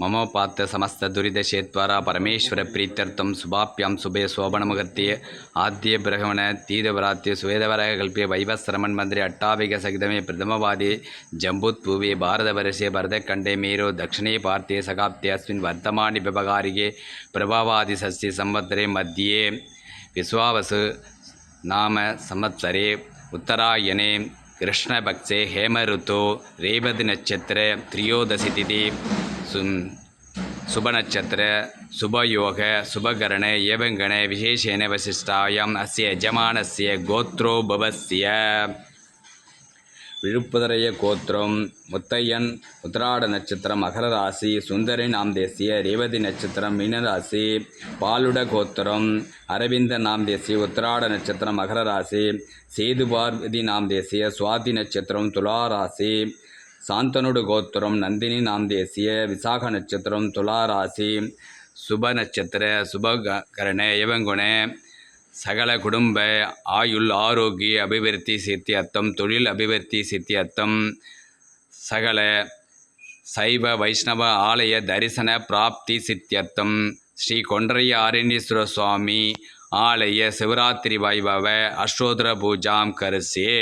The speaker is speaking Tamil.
ममोपात्य समस्तदुरितशेत्वरा परमेश्वरप्रीत्यर्थं शुभाभ्यां शुभे शोभनमुहूर्ते आद्ये ब्रह्मण तीदवरात्य सुवेदवरः कल्प्य वैवस्रमन्मन्त्रे अट्टाविकसहितमे प्रथमवादे जम्बूत्पूवे भारतवर्षे भरतखण्डे मेरो दक्षिणे पार्थे सकाप्ते अस्मिन् वर्तमानि व्यवहारिके प्रभावादिषष्टि संवत्सरे मध्ये विश्वावसु नाम संवत्सरे उत्तरायणे कृष्णपक्षे हेमऋतु रेवतिनक्षत्र त्रयोदशितिथि सु शुभनक्षत्र சுபநட்சத்திர சுபயோக சுபகரண ஏவங்கண விசேஷேன வசிஷ்டாயம் அஸ்ய யஜமானஸ்ய கோத்ரோபவஸ்ய விழுப்புதரைய கோத்திரம் முத்தையன் உத்திராட நட்சத்திரம் மகர ராசி சுந்தரி நாம் தேசிய ரேவதி நட்சத்திரம் மீனராசி பாலுட கோத்திரம் அரவிந்த நாம் தேசிய உத்திராட நட்சத்திரம் மகர ராசி சேதுபார்வதி நாம் தேசிய சுவாதி நட்சத்திரம் துலா சாந்தனுடு கோத்திரம் நந்தினி நாம் தேசிய விசாக நட்சத்திரம் துளாராசி சுப நட்சத்திர சுபகரண ஏவங்குண சகல குடும்ப ஆயுள் ஆரோக்கிய அபிவிருத்தி சித்தியர்த்தம் தொழில் அபிவிருத்தி சித்தியர்த்தம் சகல சைவ வைஷ்ணவ ஆலய தரிசன பிராப்தி சித்தியர்த்தம் ஸ்ரீ கொன்றைய ஆரண்யேஸ்வர சுவாமி ஆலய சிவராத்திரி வைபவ அஷ்டோதர பூஜாம் கரிசியே.